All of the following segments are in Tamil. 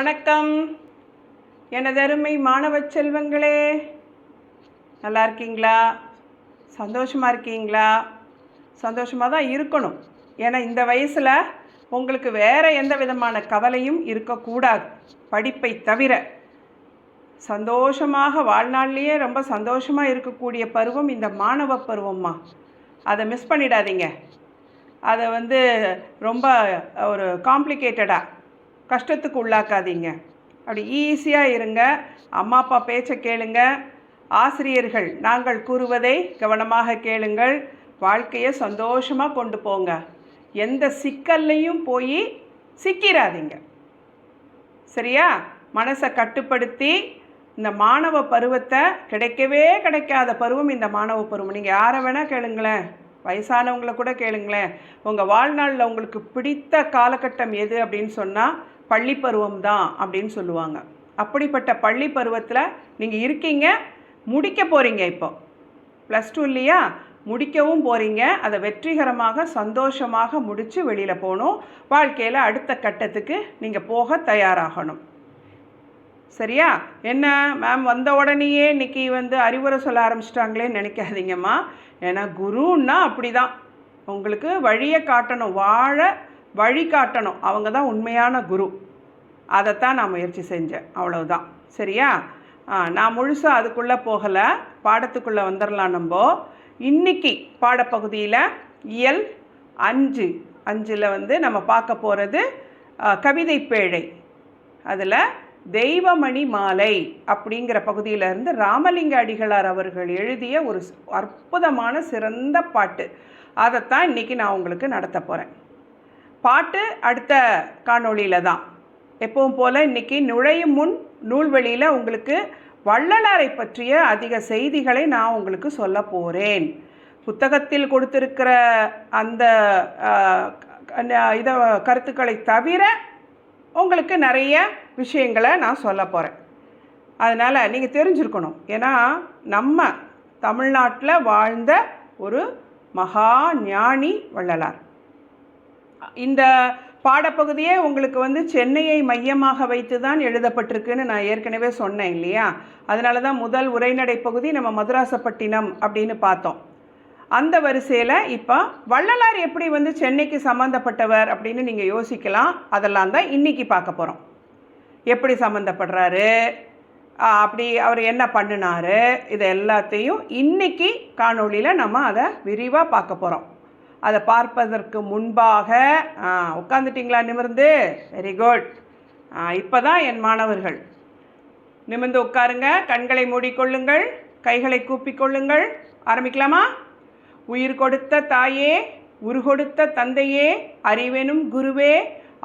வணக்கம். எனதருமை மாணவ செல்வங்களே நல்லா இருக்கீங்களா? சந்தோஷமாக இருக்கீங்களா? சந்தோஷமாக தான் இருக்கணும். ஏன்னா இந்த வயசில் உங்களுக்கு வேறு எந்த விதமான கவலையும் இருக்கக்கூடாது. படிப்பை தவிர. சந்தோஷமாக வாழ்நாள்லேயே ரொம்ப சந்தோஷமாக இருக்கக்கூடிய பருவம் இந்த மாணவ பருவம்மா. அதை மிஸ் பண்ணிடாதீங்க. அதை வந்து ரொம்ப ஒரு காம்ப்ளிகேட்டடாக கஷ்டத்துக்கு உள்ளாக்காதீங்க. அப்படி ஈஸியாக இருங்க. அம்மா அப்பா பேச்சை கேளுங்க. ஆசிரியர்கள் நாங்கள் கூறுவதை கவனமாக கேளுங்கள். வாழ்க்கையை சந்தோஷமாக கொண்டு போங்க. எந்த சிக்கல்லையும் போய் சிக்கிறாதீங்க சரியா? மனசை கட்டுப்படுத்தி இந்த மாணவ பருவத்தை கிடைக்கவே கிடைக்காத பருவம் இந்த மாணவ பருவம். நீங்கள் யாரை வேணால் கேளுங்களேன். வயசானவங்களை கூட கேளுங்களேன். உங்கள் வாழ்நாளில் உங்களுக்கு பிடித்த காலகட்டம் எது அப்படின்னு சொன்னால் பள்ளி பருவம் தான் அப்படின்னு சொல்லுவாங்க. அப்படிப்பட்ட பள்ளி பருவத்தில் நீங்கள் இருக்கீங்க முடிக்க போகிறீங்க இப்போ. ப்ளஸ் டூ இல்லையா? முடிக்கவும் போகிறீங்க அதை வெற்றிகரமாக சந்தோஷமாக முடித்து வெளியில் போகணும். வாழ்க்கையில் அடுத்த கட்டத்துக்கு நீங்கள் போக தயாராகணும். சரியா? என்ன? மேம் வந்த உடனேயே இன்னைக்கு வந்து அறிவுரை சொல்ல ஆரம்பிச்சிட்டாங்களேன்னு நினைக்காதீங்கம்மா. ஏன்னா குருன்னா அப்படி தான் உங்களுக்கு வழியை காட்டணும். வாழ வழி காட்டணும் அவங்க தான் உண்மையான குரு. அதைத்தான் நான் முயற்சி செஞ்சேன். அவ்வளவுதான். சரியா? நான் முழுசாக அதுக்குள்ளே போகலை. பாடத்துக்குள்ளே வந்துடலாம் நம்ம. இன்னைக்கு பாடப்பகுதியில் இயல் அஞ்சு. அஞ்சில் வந்து நம்ம பார்க்க போகிறது கவிதை பேழை. அதில் தெய்வமணி மாலை அப்படிங்கிற பகுதியிலிருந்து ராமலிங்க அடிகளார் அவர்கள் எழுதிய ஒரு அற்புதமான சிறந்த பாட்டு. அதைத்தான் இன்னைக்கு நான் உங்களுக்கு நடத்த போகிறேன் பாட்டு அடுத்த காணொளியில் தான். எப்பவும் போல் இன்னைக்கு நுழையும் முன் நூல்வெளியில் உங்களுக்கு வள்ளலாரை பற்றிய அதிக செய்திகளை நான் உங்களுக்கு சொல்ல போகிறேன் புத்தகத்தில் கொடுத்துருக்கிற அந்த இதை கருத்துக்களை தவிர உங்களுக்கு நிறைய விஷயங்களை நான் சொல்ல போகிறேன் அதனால் நீங்கள் தெரிஞ்சிருக்கணும். ஏன்னா நம்ம தமிழ்நாட்டில் வாழ்ந்த ஒரு மகா ஞானி வள்ளலார். இந்த பாடப்பகுதியே உங்களுக்கு வந்து சென்னையை மையமாக வைத்து தான் எழுதப்பட்டிருக்குன்னு நான் ஏற்கனவே சொன்னேன் இல்லையா? அதனால தான் முதல் உரைநடை பகுதி நம்ம மதுராசப்பட்டினம் அப்படின்னு பார்த்தோம். அந்த வரிசையில் இப்போ வள்ளலார் எப்படி வந்து சென்னைக்கு சம்மந்தப்பட்டவர் அப்படின்னு நீங்கள் யோசிக்கலாம். அதெல்லாம் தான் இன்றைக்கி பார்க்க போகிறோம் எப்படி சம்மந்தப்படுறாரு அப்படி அவர் என்ன பண்ணினாரு? இது எல்லாத்தையும் இன்றைக்கி காணொளியில் நம்ம அதை விரிவாக பார்க்க போகிறோம் அதை பார்ப்பதற்கு முன்பாக உட்காந்துட்டிங்களா நிமிர்ந்து? வெரி குட் இப்போ தான் என் மாணவர்கள். நிமிர்ந்து உட்காருங்க கண்களை மூடிக்கொள்ளுங்கள் கைகளை கூப்பிக்கொள்ளுங்கள். ஆரம்பிக்கலாமா? உயிர் கொடுத்த தாயே உருகொடுத்த தந்தையே அறிவெனும் குருவே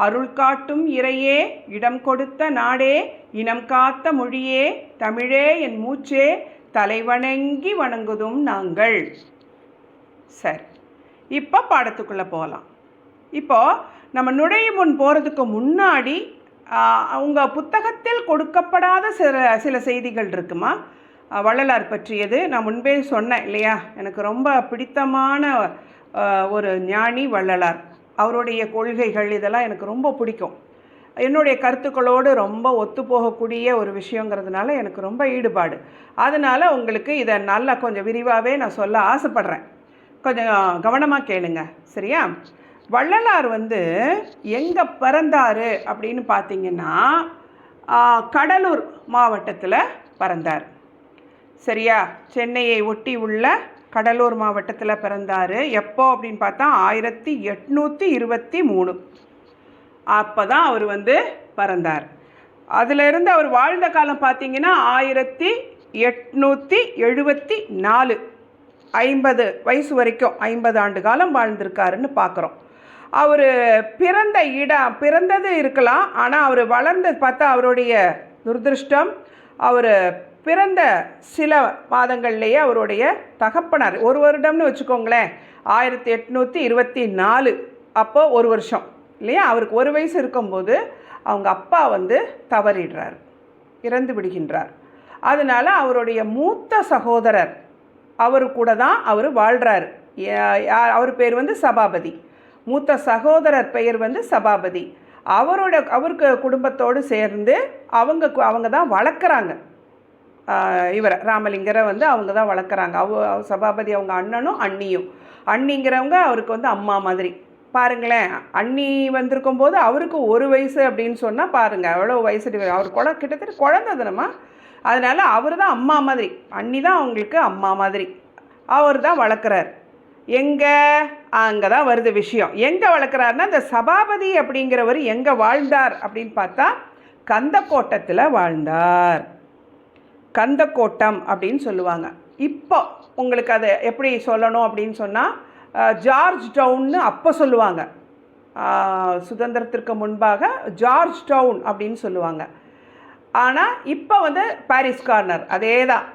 அருள் காட்டும் இறையே இடம் கொடுத்த நாடே இனம் காத்த மொழியே தமிழே என் மூச்சே தலைவணங்கி வணங்குதும் நாங்கள். சரி. இப்போ பாடத்துக்குள்ளே போகலாம் இப்போது நம்ம நுழையும் முன் போகிறதுக்கு முன்னாடி உங்கள் புத்தகத்தில் கொடுக்கப்படாத சில சில செய்திகள் இருக்குமா? வள்ளலார் பற்றியது. நான் முன்பே சொன்னேன் இல்லையா? எனக்கு ரொம்ப பிடித்தமான ஒரு ஞானி வள்ளலார். அவருடைய கொள்கைகள் இதெல்லாம் எனக்கு ரொம்ப பிடிக்கும். என்னுடைய கருத்துக்களோடு ரொம்ப ஒத்துப்போகக்கூடிய ஒரு விஷயங்கிறதுனால எனக்கு ரொம்ப ஈடுபாடு. அதனால் உங்களுக்கு இதை நல்லா கொஞ்சம் விரிவாகவே நான் சொல்ல ஆசைப்படுறேன். கொஞ்சம் கவனமாக கேளுங்க. சரியா? வள்ளலார் வந்து எங்கே பிறந்தார் அப்படின்னு பார்த்தீங்கன்னா கடலூர் மாவட்டத்தில் பிறந்தார். சரியா? சென்னையை ஒட்டி உள்ள கடலூர் மாவட்டத்தில் பிறந்தார். எப்போ அப்படின்னு பார்த்தா ஆயிரத்தி எட்நூற்றி இருபத்தி மூணு. அப்போ தான் அவர் வந்து பிறந்தார். அதிலிருந்து அவர் வாழ்ந்த காலம் பார்த்தீங்கன்னா ஆயிரத்தி எட்நூற்றி எழுபத்தி நாலு. ஐம்பது வயசு வரைக்கும் ஐம்பது ஆண்டு காலம் வாழ்ந்திருக்காருன்னு பார்க்குறோம் அவர் பிறந்த இடம் பிறந்தது இருக்கலாம் ஆனால் அவர் வளர்ந்தது பார்த்தா அவருடைய துர்திருஷ்டம் அவர் பிறந்த சில மாதங்கள்லேயே அவருடைய தகப்பனார். ஒரு வருடம்னு வச்சுக்கோங்களேன் ஆயிரத்தி எட்நூற்றி இருபத்தி நாலு அப்போ ஒரு வருஷம் இல்லையா? அவருக்கு ஒரு வயசு இருக்கும்போது அவங்க அப்பா வந்து தவறிடுறார் இறந்து விடுகின்றார். அதனால் அவருடைய மூத்த சகோதரர் அவர் கூட தான் அவர் வாழ்கிறார் அவர் பேர் வந்து சபாபதி. மூத்த சகோதரர் பெயர் வந்து சபாபதி. அவரோட அவருக்கு குடும்பத்தோடு சேர்ந்து அவங்க கு- அவங்க தான் வளர்க்குறாங்க இவரை ராமலிங்கரை வந்து அவங்க தான் வளர்க்குறாங்க. அவ சபாபதி அவங்க அண்ணனும் அண்ணியும். அண்ணிங்கிறவங்க அவருக்கு வந்து அம்மா மாதிரி. பாருங்களேன் அண்ணி வந்திருக்கும் போது அவருக்கு ஒரு வயசு அப்படின்னு சொன்னால் பாருங்கள் எவ்வளோ வயசு அவர் குழ கிட்டத்தட்ட குழந்தை தானம்மா. அதனால் அவர் தான் அம்மா மாதிரி. அண்ணி தான் அவங்களுக்கு அம்மா மாதிரி. அவர் தான் வளர்க்குறார். எங்கே? அங்கே தான் வருது விஷயம். எங்கே வளர்க்குறாருன்னா இந்த சபாபதி அப்படிங்கிறவர் எங்கே வாழ்ந்தார் அப்படின்னு பார்த்தா கந்தக்கோட்டத்தில் வாழ்ந்தார். கந்தக்கோட்டம் அப்படின்னு சொல்லுவாங்க. இப்போ உங்களுக்கு அதை எப்படி சொல்லணும் அப்படின்னு சொன்னால் ஜார்ஜ் டவுன்னு அப்போ சொல்லுவாங்க. சுதந்திரத்திற்கு முன்பாக ஜார்ஜ் டவுன் அப்படின்னு சொல்லுவாங்க. ஆனால் இப்போ வந்து பாரிஸ் கார்னர் அதே தான்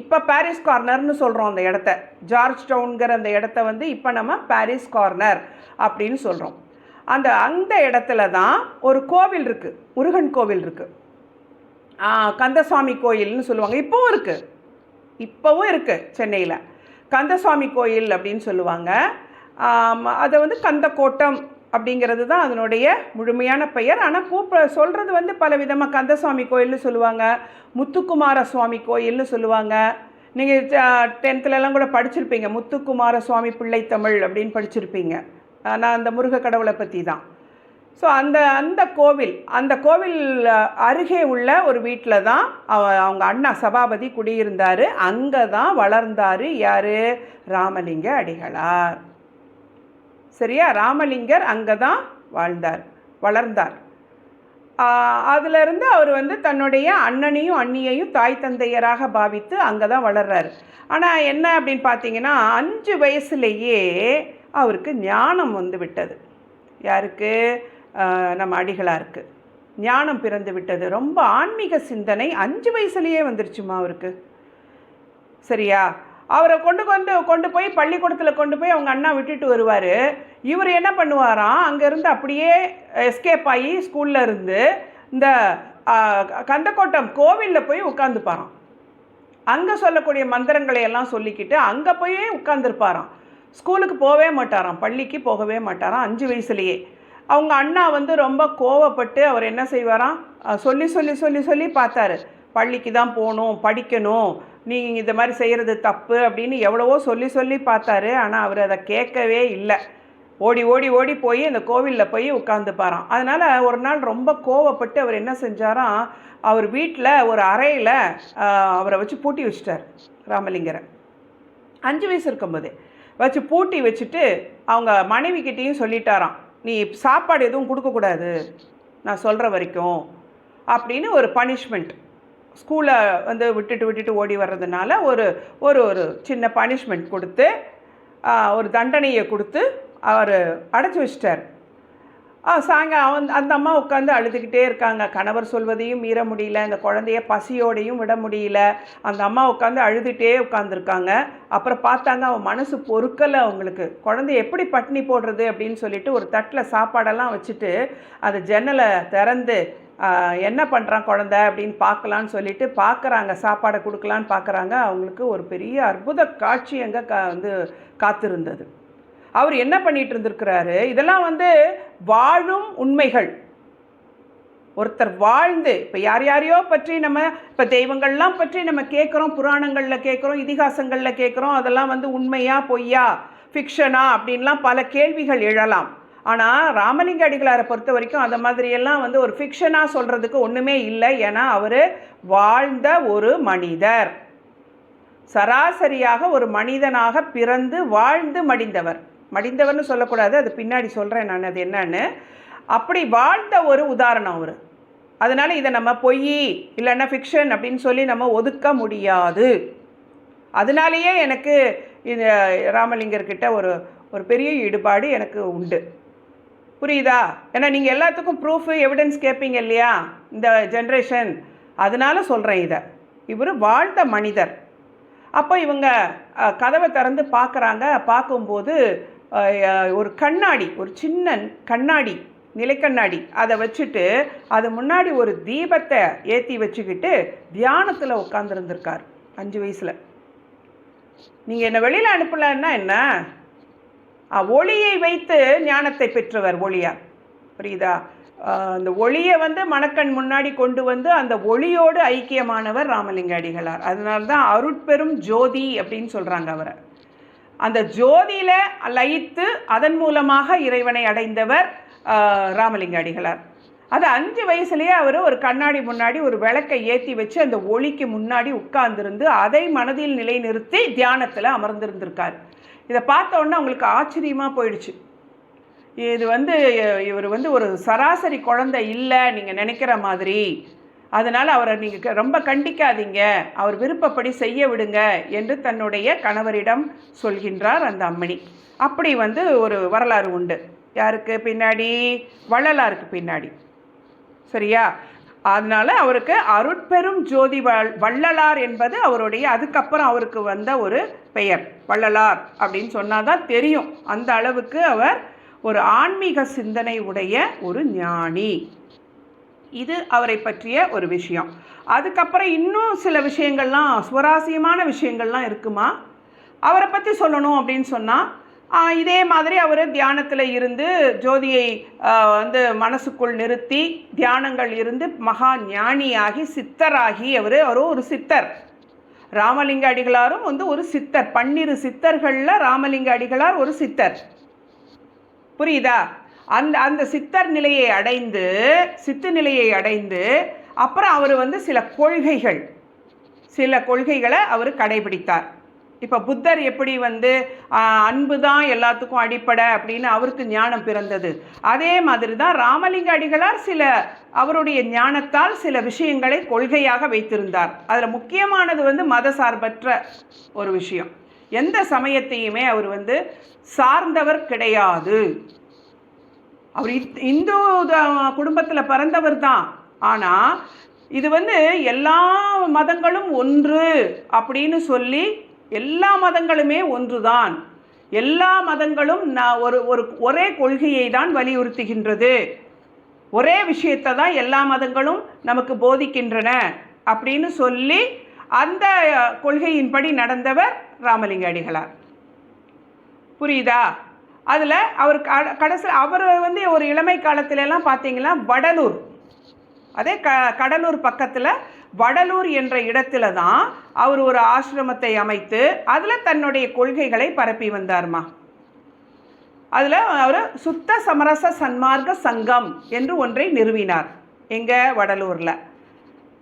இப்போ பாரிஸ் கார்னர்னு சொல்கிறோம் அந்த இடத்த. ஜார்ஜ் டவுன்கிற அந்த இடத்த வந்து இப்போ நம்ம பாரிஸ் கார்னர் அப்படின்னு சொல்கிறோம் அந்த அந்த இடத்துல தான் ஒரு கோவில் இருக்குது முருகன் கோவில் இருக்குது கந்தசுவாமி கோயில்னு சொல்லுவாங்க. இப்போவும் இருக்குது இப்போவும் இருக்குது சென்னையில். கந்தசுவாமி கோயில் அப்படின்னு சொல்லுவாங்க. அதை வந்து கந்தக்கோட்டம் அப்படிங்கிறது தான் அதனுடைய முழுமையான பெயர். ஆனால் கூப்ப சொல்கிறது வந்து பல விதமாக கந்தசுவாமி கோயில்னு சொல்லுவாங்க முத்துக்குமார சுவாமி கோயில்னு சொல்லுவாங்க. நீங்கள் டென்த்துலலாம் கூட படிச்சிருப்பீங்க முத்துக்குமார சுவாமி பிள்ளைத்தமிழ் அப்படின்னு படிச்சிருப்பீங்க. நான் அந்த முருக கடவுளை பற்றி தான் ஸோ அந்த அந்த கோவில் அந்த கோவில் அருகே உள்ள ஒரு வீட்டில் தான் அவ அவங்க அண்ணா சபாபதி குடியிருந்தார். அங்கே தான் வளர்ந்தார் யார்? ராமலிங்க அடிகளார். சரியா? ராமலிங்கர் அங்கே தான் வாழ்ந்தார் வளர்ந்தார். அதிலிருந்து அவர் வந்து தன்னுடைய அண்ணனையும் அண்ணியையும் தாய் தந்தையராக பாவித்து அங்கே தான் வளர்றாரு. ஆனால் என்ன அப்படின்னு பார்த்தீங்கன்னா அஞ்சு வயசுலேயே அவருக்கு ஞானம் வந்து விட்டது. யாருக்கு? நம்ம அடிகளாருக்கு. ஞானம் பிறந்து விட்டது. ரொம்ப ஆன்மீக சிந்தனை அஞ்சு வயசுலேயே வந்துருச்சுமா அவருக்கு? சரியா? அவரை கொண்டு கொண்டு கொண்டு போய் பள்ளிக்கூடத்தில் கொண்டு போய் அவங்க அண்ணா விட்டுட்டு வருவார். இவர் என்ன பண்ணுவாராம் அங்கேருந்து அப்படியே எஸ்கேப் ஆகி ஸ்கூல்ல இருந்து இந்த கந்தக்கோட்டம் கோவிலில் போய் உட்காந்துப்பாராம் அங்கே சொல்லக்கூடிய மந்திரங்களை எல்லாம் சொல்லிக்கிட்டு அங்கே போய் உட்காந்துருப்பாராம் ஸ்கூலுக்கு போகவே மாட்டாராம் பள்ளிக்கு போகவே மாட்டாராம் அஞ்சு வயசுலேயே. அவங்க அண்ணா வந்து ரொம்ப கோவப்பட்டு அவர் என்ன செய்வாராம்? சொல்லி சொல்லி சொல்லி சொல்லி பார்த்தாரு. பள்ளிக்கு தான் போகணும் படிக்கணும் நீங்கள் இந்த மாதிரி செய்கிறது தப்பு அப்படின்னு எவ்வளவோ சொல்லி சொல்லி பார்த்தாரு. ஆனால் அவர் அதை கேட்கவே இல்லை. ஓடி ஓடி ஓடி போய் அந்த கோவிலில் போய் உட்காந்துப்பாராம் அதனால் ஒரு நாள் ரொம்ப கோவப்பட்டு அவர் என்ன செஞ்சாராம் அவர் வீட்டில் ஒரு அறையில் அவரை வச்சு பூட்டி வச்சிட்டார் ராமலிங்கரை. அஞ்சு வயசு இருக்கும்போது வச்சு பூட்டி வச்சுட்டு அவங்க மனைவிக்கிட்டேயும் சொல்லிட்டாராம் நீ சாப்பாடு எதுவும் கொடுக்கக்கூடாது. நான் சொல்கிற வரைக்கும். அப்படின்னு ஒரு பனிஷ்மெண்ட். ஸ்கூலை வந்து விட்டுட்டு விட்டுட்டு ஓடி வர்றதுனால ஒரு ஒரு ஒரு சின்ன பனிஷ்மெண்ட் கொடுத்து ஒரு தண்டனையை கொடுத்து அவர் அடைச்சி வச்சிட்டார். சாங்க அவன் அந்த அம்மா உட்காந்து அழுதுகிட்டே இருக்காங்க. கணவர் சொல்வதையும் மீற முடியல. இந்த குழந்தைய பசியோடையும் விட முடியல. அந்த அம்மா உட்காந்து அழுதுகிட்டே உட்காந்துருக்காங்க அப்புறம் பார்த்தாங்க அவன் மனசு பொறுக்கலை அவங்களுக்கு. குழந்தைய எப்படி பட்டினி போடுறது அப்படின்னு சொல்லிட்டு ஒரு தட்டில் சாப்பாடெல்லாம் வச்சுட்டு அந்த ஜன்னலை திறந்து என்ன பண்ணுறான் குழந்த அப்படின்னு பார்க்கலான்னு சொல்லிட்டு பார்க்குறாங்க சாப்பாடை கொடுக்கலான்னு பார்க்குறாங்க. அவங்களுக்கு ஒரு பெரிய அற்புத காட்சி அங்கே கா வந்து காத்திருந்தது. அவர் என்ன பண்ணிட்டு இருந்திருக்கிறாரு? இதெல்லாம் வந்து வாழும் உண்மைகள். ஒருத்தர் வாழ்ந்து இப்போ யார் யாரையோ பற்றி நம்ம இப்போ தெய்வங்கள்லாம் பற்றி நம்ம கேட்குறோம் புராணங்களில் கேட்குறோம் இதிகாசங்களில் கேட்குறோம் அதெல்லாம் வந்து உண்மையா பொய்யா ஃபிக்ஷனா அப்படின்லாம் பல கேள்விகள் எழலாம். ஆனால் ராமலிங்க அடிகளாரை பொறுத்த வரைக்கும் அந்த மாதிரியெல்லாம் வந்து ஒரு ஃபிக்ஷனாக சொல்கிறதுக்கு ஒன்றுமே இல்லை. ஏன்னா அவர் வாழ்ந்த ஒரு மனிதர். சராசரியாக ஒரு மனிதனாக பிறந்து வாழ்ந்து மடிந்தவர். மடிந்தவர்னு சொல்லக்கூடாது அது பின்னாடி சொல்கிறேன் நான் அது என்னன்னு. அப்படி வாழ்ந்த ஒரு உதாரணம் அவர். அதனால் இதை நம்ம பொய் இல்லைன்னா ஃபிக்ஷன் அப்படின்னு சொல்லி நம்ம ஒதுக்க முடியாது. அதனாலேயே எனக்கு இது ராமலிங்கர்கிட்ட ஒரு ஒரு பெரிய ஈடுபாடு எனக்கு உண்டு. புரியுதா? ஏன்னா நீங்கள் எல்லாத்துக்கும் ப்ரூஃபு எவிடன்ஸ் கேட்பீங்க இல்லையா? இந்த ஜென்ரேஷன் அதனால் சொல்கிறேன் இதை. இவர் வாழ்ந்த மனிதர். அப்போ இவங்க கதவை திறந்து பார்க்குறாங்க. பார்க்கும்போது ஒரு கண்ணாடி ஒரு சின்ன கண்ணாடி நிலைக்கண்ணாடி அதை வச்சுட்டு அது முன்னாடி ஒரு தீபத்தை ஏற்றி வச்சுக்கிட்டு தியானத்தில் உட்காந்துருந்துருக்கார் அஞ்சு வயசில். நீங்கள் என்னை வெளியில் அனுப்பலன்னா என்ன? ஒளியை வைத்து ஞானத்தை பெற்றவர் ஒளியார். புரியுதா? அந்த ஒளியை வந்து மணக்கண் முன்னாடி கொண்டு வந்து அந்த ஒளியோடு ஐக்கியமானவர் ராமலிங்க அடிகளார் அதனால தான் அருட்பெரும் ஜோதி அப்படின்னு சொல்கிறாங்க அவரை. அந்த ஜோதியில் லயித்து அதன் மூலமாக இறைவனை அடைந்தவர் ராமலிங்க அடிகளார் அது அஞ்சு வயசுலேயே அவர் ஒரு கண்ணாடி முன்னாடி ஒரு விளக்கை ஏற்றி வச்சு அந்த ஒளிக்கு முன்னாடி உட்கார்ந்துருந்து அதை மனதில் நிலைநிறுத்தி தியானத்தில் அமர்ந்திருந்திருக்கார். இதை பார்த்த உடனே அவங்களுக்கு ஆச்சரியமாக போயிடுச்சு. இது வந்து இவர் வந்து ஒரு சராசரி குழந்தை இல்லை நீங்கள் நினைக்கிற மாதிரி. அதனால் அவரை நீங்கள் ரொம்ப கண்டிக்காதீங்க. அவர் விருப்பப்படி செய்ய விடுங்க என்று தன்னுடைய கணவரிடம் சொல்கின்றார் அந்த அம்மணி. அப்படி வந்து ஒரு வரலாறு உண்டு. யாருக்கு? பின்னாடி வள்ளலாருக்கு பின்னாடி. சரியா? அதனால் அவருக்கு அருட்பெரும் ஜோதி வள்- வள்ளலார் என்பது அவருடைய அதுக்கப்புறம் அவருக்கு வந்த ஒரு பெயர் வள்ளலார் அப்படின்னு சொன்னால் தான் தெரியும். அந்த அளவுக்கு அவர் ஒரு ஆன்மீக சிந்தனை உடைய ஒரு ஞானி. இது அவரை பற்றிய ஒரு விஷயம். அதுக்கப்புறம் இன்னும் சில விஷயங்கள்லாம் சுவராசியமான விஷயங்கள்லாம் இருக்குமா? அவரை பற்றி சொல்லணும் அப்படின்னு சொன்னால் இதே மாதிரி அவர் தியானத்தில் இருந்து ஜோதியை வந்து மனசுக்குள் நிறுத்தி தியானங்கள் இருந்து மகா ஞானியாகி சித்தராகி அவர் அவர் ஒரு சித்தர். ராமலிங்க அடிகளாரும் வந்து ஒரு சித்தர். பன்னிரு சித்தர்களில் ராமலிங்க அடிகளார் ஒரு சித்தர். புரியுதா? அந்த அந்த சித்தர் நிலையை அடைந்து சித்து நிலையை அடைந்து அப்புறம் அவர் வந்து சில கொள்கைகள். சில கொள்கைகளை அவர் கடைபிடித்தார். இப்போ புத்தர் எப்படி வந்து அன்பு தான் எல்லாத்துக்கும் அடிப்படை அப்படின்னு அவருக்கு ஞானம் பிறந்தது. அதே மாதிரி தான் ராமலிங்க அடிகளார் சில அவருடைய ஞானத்தால் சில விஷயங்களை கொள்கையாக வைத்திருந்தார். அதில் முக்கியமானது வந்து மத சார்பற்ற ஒரு விஷயம். எந்த சமயத்தையுமே அவர் வந்து சார்ந்தவர் கிடையாது. அவர் இத்- இந்து குடும்பத்தில் பிறந்தவர் தான். ஆனால் இது வந்து எல்லா மதங்களும் ஒன்று அப்படின்னு சொல்லி எல்லா மதங்களுமே ஒன்றுதான். எல்லா மதங்களும் நான் ஒரு ஒரு ஒரே கொள்கையை தான் வலியுறுத்துகின்றது. ஒரே விஷயத்தை தான் எல்லா மதங்களும் நமக்கு போதிக்கின்றன அப்படின்னு சொல்லி அந்த கொள்கையின்படி நடந்தவர் ராமலிங்க அடிகளார். புரியுதா? அதில் அவர் கடைசி அவர் வந்து ஒரு இளமை காலத்திலலாம் பார்த்தீங்கன்னா வடலூர். அதே க கடலூர் பக்கத்தில் வடலூர் என்ற இடத்துல தான் அவர் ஒரு ஆசிரமத்தை அமைத்து அதில் தன்னுடைய கொள்கைகளை பரப்பி வந்தார்மா. அதில் அவர் சுத்த சமரச சன்மார்க்க சங்கம் என்று ஒன்றை நிறுவினார். எங்கள் வடலூரில்.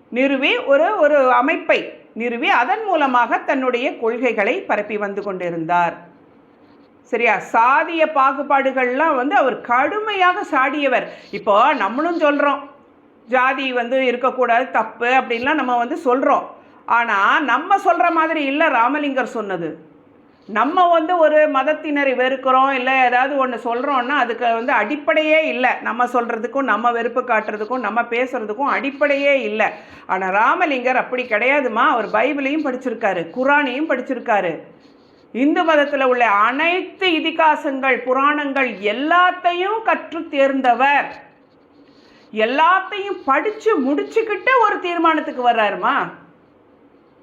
நிறுவி ஒரு ஒரு அமைப்பை நிறுவி அதன் மூலமாக தன்னுடைய கொள்கைகளை பரப்பி வந்து கொண்டிருந்தார். சரியா? சாதிய பாகுபாடுகள்லாம் வந்து அவர் கடுமையாக சாடியவர். இப்போ நம்மளும் சொல்கிறோம் ஜாதி வந்து இருக்கக்கூடாது தப்பு அப்படின்லாம் நம்ம வந்து சொல்கிறோம் ஆனால் நம்ம சொல்கிற மாதிரி இல்லை ராமலிங்கர் சொன்னது. நம்ம வந்து ஒரு மதத்தினரை வெறுக்கிறோம் இல்லை ஏதாவது ஒன்று சொல்கிறோன்னா அதுக்கு வந்து அடிப்படையே இல்லை. நம்ம சொல்கிறதுக்கும் நம்ம வெறுப்பு காட்டுறதுக்கும் நம்ம பேசுகிறதுக்கும் அடிப்படையே இல்லை. ஆனால் ராமலிங்கர் அப்படி கிடையாதுமா. அவர் பைபிளையும் படிச்சிருக்காரு குரானையும் படிச்சிருக்காரு. இந்து மதத்தில் உள்ள அனைத்து இதிகாசங்கள் புராணங்கள் எல்லாத்தையும் கற்று தேர்ந்தவர். எல்லாத்தையும் படித்து முடிச்சுக்கிட்டு ஒரு தீர்மானத்துக்கு வர்றாருமா?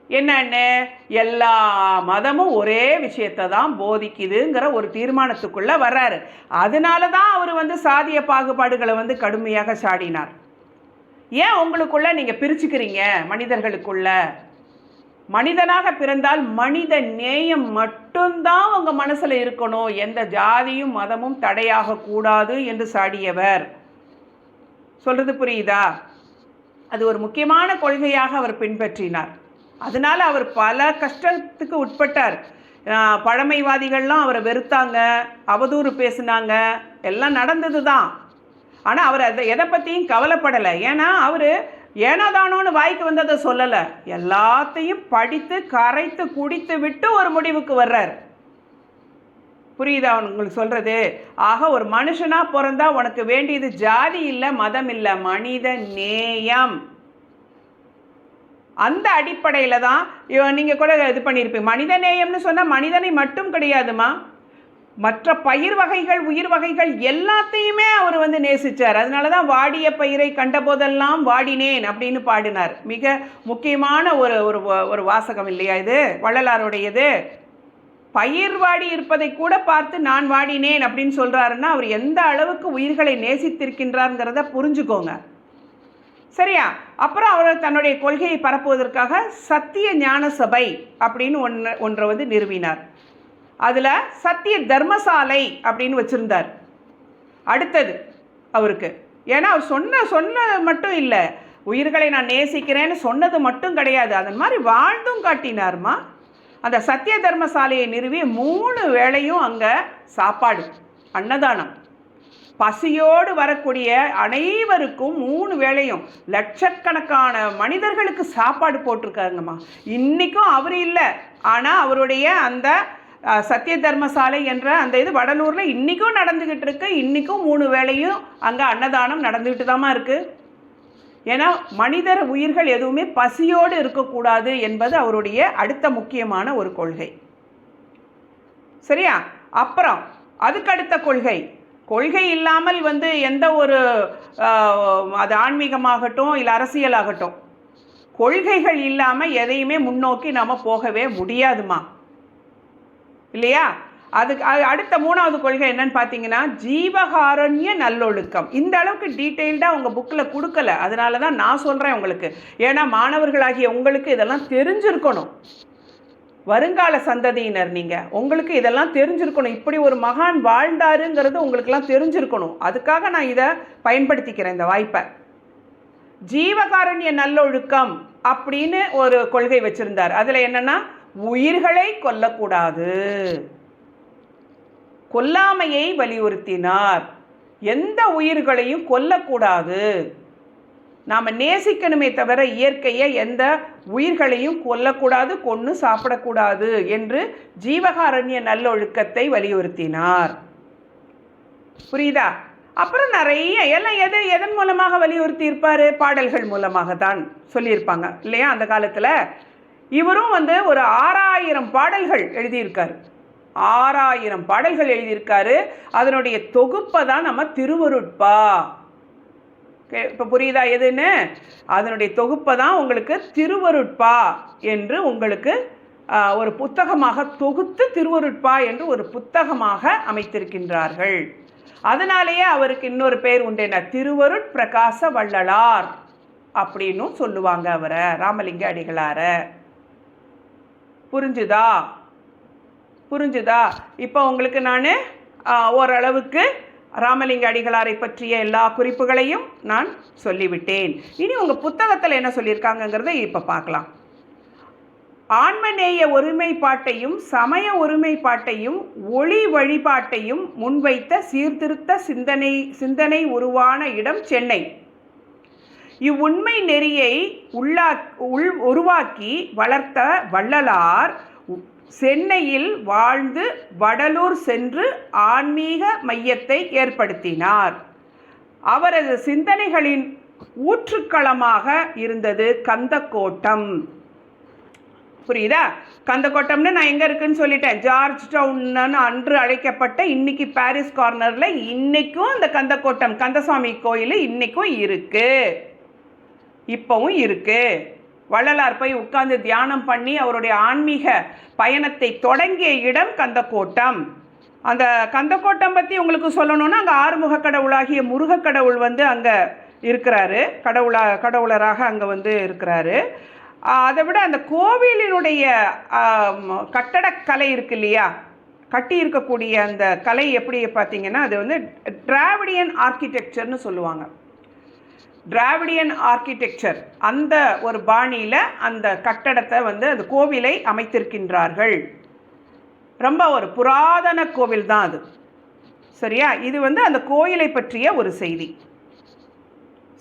என்னன்னு எல்லா மதமும் ஒரே விஷயத்தை தான் போதிக்குதுங்கிற ஒரு தீர்மானத்துக்குள்ளே வர்றாரு. அதனால தான் அவர் வந்து சாதிய பாகுபாடுகளை வந்து கடுமையாக சாடினார். ஏன் உங்களுக்குள்ள நீங்கள் பிரிச்சுக்கிறீங்க மனிதர்களுக்குள்ள? மனிதனாக பிறந்தால் மனித நேயம் மட்டும்தான் உங்கள் மனசில் இருக்கணும். எந்த ஜாதியும் மதமும் தடையாக கூடாது என்று சாடியவர். சொல்கிறது புரியுதா? அது ஒரு முக்கியமான கொள்கையாக அவர் பின்பற்றினார். அதனால அவர் பல கஷ்டத்துக்கு உட்பட்டார். பழமைவாதிகள்லாம் அவரை வெறுத்தாங்க அவதூறு பேசினாங்க எல்லாம் நடந்தது தான் ஆனால் அவர் அதை எதை பற்றியும் கவலைப்படலை. ஏன்னா அவர் ஏனோதானோன்னு வாய்க்கு வந்ததை சொல்லலை. எல்லாத்தையும் படித்து கரைத்து குடித்து விட்டு ஒரு முடிவுக்கு வர்றார். புரியுதா உங்களுக்கு சொல்கிறது ஆக ஒரு மனுஷனாக பிறந்தா உனக்கு வேண்டியது ஜாதி இல்லை மதம் இல்லை மனித நேயம். அந்த அடிப்படையில் தான் நீங்கள் கூட இது பண்ணியிருப்பீங்க மனித நேயம்னு சொன்னால் மனிதனை மட்டும் கிடையாதுமா. மற்ற பயிர் வகைகள் உயிர் வகைகள் எல்லாத்தையுமே அவர் வந்து நேசிச்சார். அதனால தான் வாடிய பயிரை கண்டபோதெல்லாம் வாடினேன் அப்படின்னு பாடினார். மிக முக்கியமான ஒரு ஒரு ஒரு வாசகம் இல்லையா இது? வள்ளலாருடையது. பயிர் வாடி இருப்பதை கூட பார்த்து நான் வாடினேன் அப்படின்னு சொல்கிறாருன்னா அவர் எந்த அளவுக்கு உயிர்களை நேசித்திருக்கின்றாருங்கிறத புரிஞ்சுக்கோங்க. சரியா? அப்புறம் அவர் தன்னுடைய கொள்கையை பரப்புவதற்காக சத்திய ஞான சபை அப்படின்னு ஒன்று ஒன்றை வந்து நிறுவினார். அதில் சத்திய தர்மசாலை அப்படின்னு வச்சுருந்தார். அடுத்தது அவருக்கு. ஏன்னா அவர் சொன்ன சொன்னது மட்டும் இல்லை. உயிர்களை நான் நேசிக்கிறேன்னு சொன்னது மட்டும் கிடையாது. அதன் மாதிரி வாழ்ந்தும் காட்டினார்மா? அந்த சத்திய தர்மசாலையை நிறுவி மூணு வேளையும் அங்கே சாப்பாடு அன்னதானம். பசியோடு வரக்கூடிய அனைவருக்கும் மூணு வேளையும் லட்சக்கணக்கான மனிதர்களுக்கு சாப்பாடு போட்டிருக்காருங்கம்மா இன்றைக்கும் அவர் இல்லை. ஆனால் அவருடைய அந்த சத்திய தர்மசாலை என்ற அந்த இது வடலூரில் இன்றைக்கும் நடந்துக்கிட்டு இருக்கு. இன்றைக்கும் மூணு வேளையும் அங்கே அன்னதானம் நடந்துக்கிட்டு தாம்மா இருக்குது ஏன்னா மனிதர் உயிர்கள் எதுவுமே பசியோடு இருக்கக்கூடாது என்பது அவருடைய அடுத்த முக்கியமான ஒரு கொள்கை. சரியா? அப்புறம் அதுக்கு அடுத்த கொள்கை. கொள்கை இல்லாமல் வந்து எந்த ஒரு அது ஆன்மீகமாகட்டும் இல்லை அரசியலாகட்டும் கொள்கைகள் இல்லாமல் எதையுமே முன்னோக்கி நாம் போகவே முடியாதுமா? இல்லையா? அதுக்கு அது அடுத்த மூணாவது கொள்கை என்னன்னு பார்த்தீங்கன்னா ஜீவகாரண்ய நல்லொழுக்கம். இந்த அளவுக்கு டீட்டெயில்டாக உங்கள் புக்கில் கொடுக்கல. அதனால தான் நான் சொல்கிறேன் உங்களுக்கு. ஏன்னா மாணவர்களாகிய உங்களுக்கு இதெல்லாம் தெரிஞ்சிருக்கணும். வருங்கால சந்ததியினர் நீங்கள் உங்களுக்கு இதெல்லாம் தெரிஞ்சிருக்கணும். இப்படி ஒரு மகான் வாழ்ந்தாருங்கிறது உங்களுக்கெல்லாம் தெரிஞ்சிருக்கணும். அதுக்காக நான் இதை பயன்படுத்திக்கிறேன் இந்த வாய்ப்பை. ஜீவகாரண்ய நல்லொழுக்கம் அப்படின்னு ஒரு கொள்கை வச்சுருந்தார். அதில் என்னென்னா உயிர்களை கொல்லக்கூடாது. கொல்லாமையை வலியுறுத்தினார். எந்த உயிர்களையும் கொல்லக்கூடாது. நாம் நேசிக்கணுமே தவிர இயற்கையை எந்த உயிர்களையும் கொல்லக்கூடாது கொன்று சாப்பிடக்கூடாது என்று ஜீவகாரண்ய நல்லொழுக்கத்தை வலியுறுத்தினார். புரியுதா? அப்புறம் நிறைய எல்லாம் எது எதன் மூலமாக வலியுறுத்தி இருப்பார் பாடல்கள் மூலமாக தான் சொல்லியிருப்பாங்க இல்லையா? அந்த காலத்தில் இவரும் வந்து ஒரு ஆறாயிரம் பாடல்கள் எழுதியிருக்காரு. ஆறாயிரம் பாடல்கள் எழுதியிருக்காரு. அதனுடைய தொகுப்பை தான் நம்ம திருவருட்பா. இப்போ புரியுதா எதுன்னு? அதனுடைய தொகுப்பை தான் உங்களுக்கு திருவருட்பா என்று உங்களுக்கு ஒரு புத்தகமாக தொகுத்து திருவருட்பா என்று ஒரு புத்தகமாக அமைத்திருக்கின்றார்கள். அதனாலேயே அவருக்கு இன்னொரு பேர் உண்டு என்ன? திருவருட் பிரகாச வள்ளலார் அப்படின்னும் சொல்லுவாங்க அவரை ராமலிங்க அடிகளார. புரிஞ்சுதா? புரிஞ்சுதா? இப்போ உங்களுக்கு நான் ஓரளவுக்கு ராமலிங்க அடிகளாரை பற்றிய எல்லா குறிப்புகளையும் நான் சொல்லிவிட்டேன். இனி உங்கள் புத்தகத்தில் என்ன சொல்லியிருக்காங்கங்கிறத இப்போ பார்க்கலாம். ஆன்மநேய ஒருமைப்பாட்டையும் சமய ஒருமைப்பாட்டையும் ஒளி வழிபாட்டையும் முன்வைத்த சீர்திருத்த சிந்தனை சிந்தனை உருவான இடம் சென்னை. இவ்வுண்மை நெறியை உள்ளா உள் உருவாக்கி வளர்த்த வள்ளலார் சென்னையில் வாழ்ந்து வடலூர் சென்று ஆன்மீக மையத்தை ஏற்படுத்தினார். அவரது சிந்தனைகளின் ஊற்றுக்களமாக இருந்தது கந்தக்கோட்டம். புரியுதா? கந்தக்கோட்டம்னு நான் எங்கே இருக்குன்னு சொல்லிட்டேன். ஜார்ஜ் டவுன்னு அன்று அழைக்கப்பட்ட இன்னைக்கு பாரிஸ் கார்னரில் இன்னைக்கும் அந்த கந்தக்கோட்டம் கந்தசாமி கோயில் இன்னைக்கும் இருக்கு. இப்போவும் இருக்குது வள்ளலார் போய் உட்கார்ந்து தியானம் பண்ணி அவருடைய ஆன்மீக பயணத்தை தொடங்கிய இடம் கந்தக்கோட்டம். அந்த கந்தக்கோட்டம் பற்றி உங்களுக்கு சொல்லணும்னா அங்கே ஆறுமுக கடவுளாகிய முருகக் கடவுள் வந்து அங்கே இருக்கிறாரு. கடவுளா கடவுளராக அங்கே வந்து இருக்கிறாரு. அதை விட அந்த கோவிலினுடைய கட்டடக்கலை இருக்கு இல்லையா? கட்டி இருக்கக்கூடிய அந்த கலை எப்படி பார்த்தீங்கன்னா அது வந்து டிராவிடியன் ஆர்கிடெக்சர்னு சொல்லுவாங்க. டிராவிடியன் ஆர்கிடெக்சர் அந்த ஒரு பாணியில் அந்த கட்டடத்தை வந்து அந்த கோவிலை அமைத்திருக்கின்றார்கள். ரொம்ப ஒரு புராதன கோவில் தான் அது. சரியா? இது வந்து அந்த கோயிலை பற்றிய ஒரு செய்தி.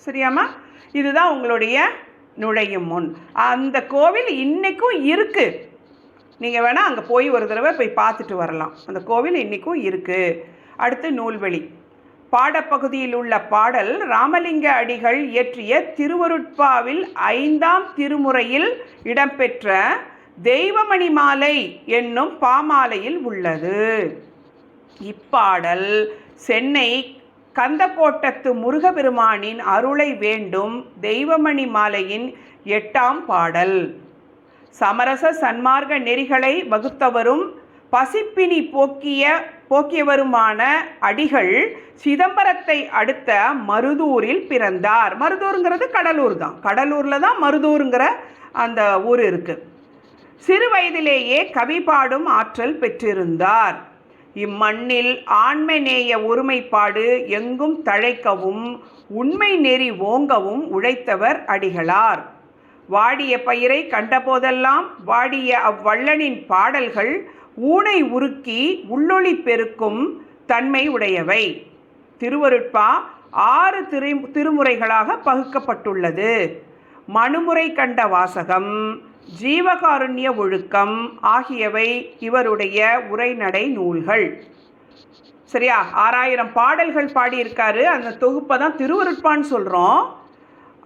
சரியாம்மா? இதுதான் உங்களுடைய நுழையும் முன். அந்த கோவில் இன்றைக்கும் இருக்கு. நீங்கள் வேணால் அங்கே போய் ஒரு தடவை போய் பார்த்துட்டு வரலாம். அந்த கோவில் இன்றைக்கும் இருக்குது அடுத்து நூல்வெளி. பாடப்பகுதியில் உள்ள பாடல் ராமலிங்க அடிகள் இயற்றிய திருவருட்பாவில் ஐந்தாம் திருமுறையில் இடம்பெற்ற தெய்வமணி மாலை என்னும் பாமாலையில் உள்ளது. இப்பாடல் சென்னை கந்தக்கோட்டத்து முருகபெருமானின் அருளை வேண்டும் தெய்வமணி மாலையின் எட்டாம் பாடல். சமரச சன்மார்க்க நெறிகளை வகுத்தவரும் பசிப்பினி போக்கிய போக்கியவருமான அடிகள் சிதம்பரத்தை அடுத்த மருதூரில் பிறந்தார். மருதூருங்கிறது கடலூர் தான். கடலூரில் தான் மருதூருங்கிற அந்த ஊர் இருக்குது சிறு வயதிலேயே கவி பாடும் ஆற்றல் பெற்றிருந்தார். இம்மண்ணில் ஆண்மைநேய ஒருமைப்பாடு எங்கும் தழைக்கவும் உண்மை நெறி ஓங்கவும் உழைத்தவர் அடிகளார். வாடிய பயிரை கண்டபோதெல்லாம் வாடிய அவ்வள்ளனின் பாடல்கள் ஊனை உருக்கி உள்ளொளி பெருக்கும் தன்மை உடையவை. திருவருட்பா ஆறு திரு திருமுறைகளாக பகுக்கப்பட்டுள்ளது. மனுமுறை கண்ட வாசகம் ஜீவகாருண்ய ஒழுக்கம் ஆகியவை இவருடைய உரைநடை நூல்கள். சரியா? ஆறாயிரம் பாடல்கள் பாடியிருக்காரு. அந்த தொகுப்பை தான் திருவருட்பான்னு சொல்கிறோம்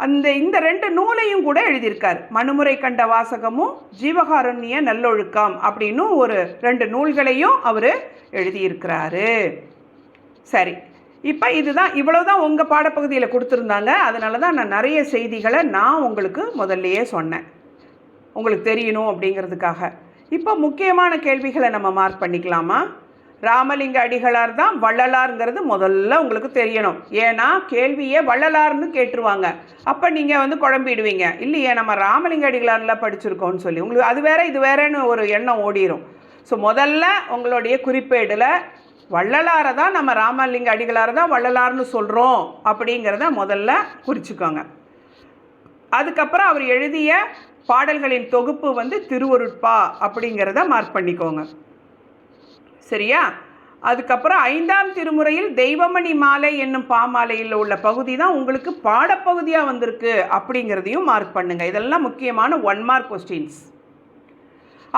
அந்த இந்த ரெண்டு நூலையும் கூட எழுதியிருக்கார். மனுமுறை கண்ட வாசகமும் ஜீவகாருண்ய நல்லொழுக்கம் அப்படின்னு ஒரு ரெண்டு நூல்களையும் அவர் எழுதியிருக்கிறாரு. சரி இப்போ இதுதான் இவ்வளோ தான் உங்கள் பாடப்பகுதியில் கொடுத்துருந்தாங்க. அதனால தான் நான் நிறைய செய்திகளை நான் உங்களுக்கு முதல்லையே சொன்னேன். உங்களுக்கு தெரியணும் அப்படிங்கிறதுக்காக. இப்போ முக்கியமான கேள்விகளை நம்ம மார்க் பண்ணிக்கலாமா? ராமலிங்க அடிகளார் தான் வள்ளலாருங்கிறது முதல்ல உங்களுக்கு தெரியணும். ஏன்னா கேள்வியே வள்ளலார்னு கேட்டுருவாங்க. அப்போ நீங்கள் வந்து குழம்பிடுவீங்க. இல்லையே நம்ம ராமலிங்க அடிகளார்லாம் படிச்சிருக்கோம்னு சொல்லி. உங்களுக்கு அது வேற இது வேறன்னு ஒரு எண்ணம் ஓடிரும். ஸோ முதல்ல உங்களுடைய குறிப்பேடில் வள்ளலாரை தான் நம்ம ராமலிங்க அடிகளாரை தான் வள்ளலார்னு சொல்கிறோம் அப்படிங்கிறத முதல்ல குறிச்சிக்கோங்க. அதுக்கப்புறம் அவர் எழுதிய பாடல்களின் தொகுப்பு வந்து திருவருட்பா அப்படிங்கிறத மார்க் பண்ணிக்கோங்க. சரியா? அதுக்கப்புறம் ஐந்தாம் திருமுறையில் தெய்வமணி மாலை என்னும் பாமாலையில் உள்ள பகுதி தான் உங்களுக்கு பாடப்பகுதியாக வந்திருக்கு அப்படிங்கிறதையும் மார்க் பண்ணுங்கள் இதெல்லாம் முக்கியமான ஒன் மார்க் கொஸ்டின்ஸ்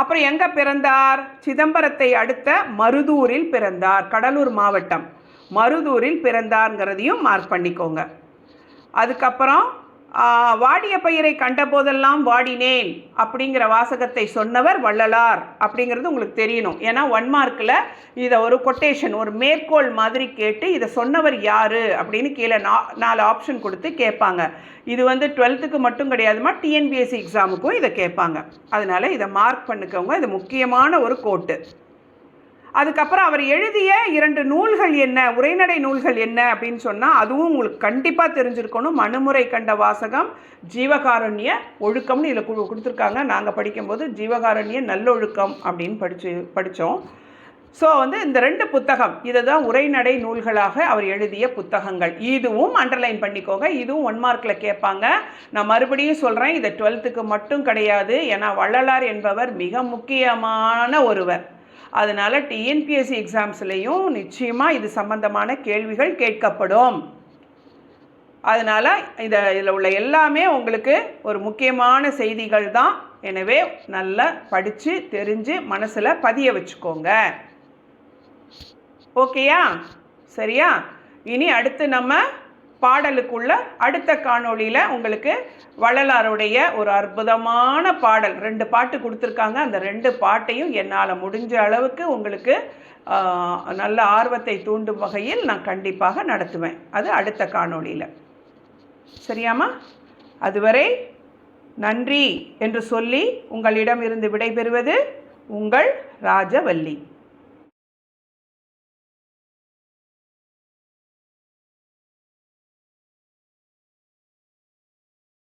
அப்புறம் எங்கே பிறந்தார்? சிதம்பரத்தை அடுத்த மருதூரில் பிறந்தார். கடலூர் மாவட்டம் மருதூரில் பிறந்தார்ங்கிறதையும் மார்க் பண்ணிக்கோங்க. அதுக்கப்புறம் வாடிய பயிரை கண்டபோதெல்லாம் வாடினேன் அப்படிங்கிற வாசகத்தை சொன்னவர் வள்ளலார் அப்படிங்கிறது உங்களுக்கு தெரியணும். ஏன்னா ஒன் மார்க்கில் இதை ஒரு கொட்டேஷன் ஒரு மேற்கோள் மாதிரி கேட்டு இதை சொன்னவர் யார் அப்படின்னு கீழே நா நாலு ஆப்ஷன் கொடுத்து கேட்பாங்க. இது வந்து டுவெல்த்துக்கு மட்டும் கிடையாதுமா டிஎன்பிஎஸ்சி எக்ஸாமுக்கும் இதை கேட்பாங்க. அதனால் இதை மார்க் பண்ணிக்கவங்க இது முக்கியமான ஒரு கோட்டு அதுக்கப்புறம் அவர் எழுதிய இரண்டு நூல்கள் என்ன உரைநடை நூல்கள் என்ன அப்படின்னு சொன்னால் அதுவும் உங்களுக்கு கண்டிப்பாக தெரிஞ்சிருக்கணும். மனுமுறை கண்ட வாசகம் ஜீவகாருண்ய ஒழுக்கம்னு இதில் கு கொடுத்துருக்காங்க. நாங்கள் படிக்கும்போது ஜீவகாரண்ய நல்லொழுக்கம் அப்படின்னு படித்து படித்தோம் ஸோ வந்து இந்த ரெண்டு புத்தகம் இதை தான் உரைநடை நூல்களாக அவர் எழுதிய புத்தகங்கள். இதுவும் அண்டர்லைன் பண்ணிக்கோங்க. இதுவும் ஒன் மார்க்கில் கேட்பாங்க. நான் மறுபடியும் சொல்கிறேன் இதை டுவெல்த்துக்கு மட்டும் கிடையாது. ஏன்னா வள்ளலார் என்பவர் மிக முக்கியமான ஒருவர். அதனால் டிஎன்பிஎஸ்சி எக்ஸாம்ஸ்லேயும் நிச்சயமாக இது சம்பந்தமான கேள்விகள் கேட்கப்படும். அதனால் இதை இதில் உள்ள எல்லாமே உங்களுக்கு ஒரு முக்கியமான செய்திகள் தான். எனவே நல்லா படித்து தெரிஞ்சு மனசில் பதிய வச்சுக்கோங்க. ஓகேயா? சரியா? இனி அடுத்து நம்ம பாடலுக்குள்ள அடுத்த காணொளியில் உங்களுக்கு வள்ளலாருடைய ஒரு அற்புதமான பாடல் ரெண்டு பாட்டு கொடுத்துருக்காங்க. அந்த ரெண்டு பாட்டையும் என்னால் முடிஞ்ச அளவுக்கு உங்களுக்கு நல்ல ஆர்வத்தை தூண்டும் வகையில் நான் கண்டிப்பாக நடத்துவேன். அது அடுத்த காணொளியில். சரியாம்மா? அதுவரை நன்றி என்று சொல்லி உங்களிடமிருந்து விடைபெறுவது உங்கள் ராஜவல்லி.